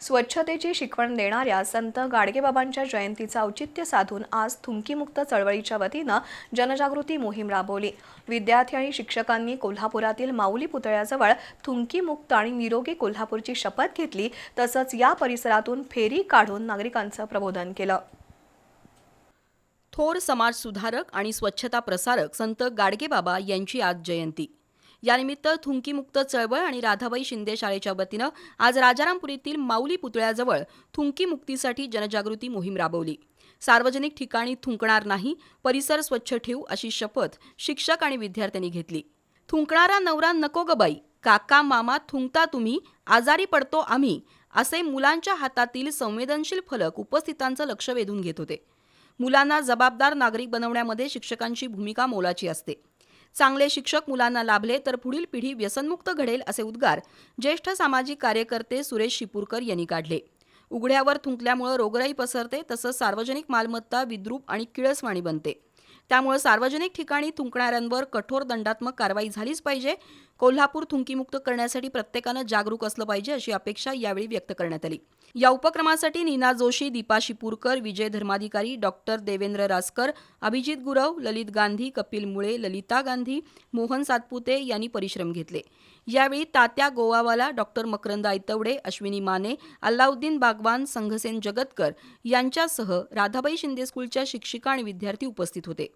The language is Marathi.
स्वच्छतेची शिकवण देणाऱ्या संत गाडगेबाबांच्या जयंतीचं औचित्य साधून आज थुंकीमुक्त चळवळीच्या वतीनं जनजागृती मोहीम राबवली. विद्यार्थी आणि शिक्षकांनी कोल्हापुरातील माऊली पुतळ्याजवळ थुंकीमुक्त आणि निरोगी कोल्हापूरची शपथ घेतली तसंच या परिसरातून फेरी काढून नागरिकांचं प्रबोधन केलं. थोर समाजसुधारक आणि स्वच्छता प्रसारक संत गाडगेबाबा यांची आज जयंती. यानिमित्त थुंकीमुक्त चळवळ आणि राधाबाई शिंदे शाळेच्या वतीनं आज राजारामपुरीतील माऊली पुतळ्याजवळ थुंकी मुक्तीसाठी जनजागृती मोहीम राबवली. सार्वजनिक ठिकाणी थुंकणार नाही परिसर स्वच्छ ठेवू अशी शपथ शिक्षक आणि विद्यार्थ्यांनी घेतली. थुंकणारा नवरा नको गबाई बाई काका मामा थुंकता तुम्ही आजारी पडतो आम्ही असे मुलांच्या हातातील संवेदनशील फलक उपस्थितांचं लक्ष वेधून घेत होते. मुलांना जबाबदार नागरिक बनवण्यामध्ये शिक्षकांची भूमिका मोलाची असते. चांगले शिक्षक मुलांना लाभले तर पुढील पिढी व्यसनमुक्त घडेल असे उद्गार ज्येष्ठ सामाजिक कार्यकर्ते सुरेश शिपूरकर यांनी काढले. उघड्यावर थुंकल्यामुळे रोगराई पसरते तसंच सार्वजनिक मालमत्ता विद्रूप आणि किळसवाणी बनते. त्यामुळे सार्वजनिक ठिकाणी थुंकणाऱ्यांवर कठोर दंडात्मक कारवाई झालीच पाहिजे. कोल्हापूर थुंकीमुक्त करण्यासाठी प्रत्येकानं जागरूक असलं पाहिजे अशी अपेक्षा यावेळी व्यक्त करण्यात आली. या उपक्रमासाठी नीना जोशी दीपा शिपूरकर विजय धर्माधिकारी डॉक्टर देवेंद्र रासकर अभिजित गुरव ललित गांधी कपिल मुळे ललिता गांधी मोहन सातपुते यांनी परिश्रम घेतले. यावेळी तात्या गोवावाला डॉक्टर मकरंद आयतवडे अश्विनी माने अल्लाउद्दीन बागवान संघसेन जगतकर यांच्यासह राधाबाई शिंदे स्कूलच्या शिक्षिका आणि विद्यार्थी उपस्थित होते.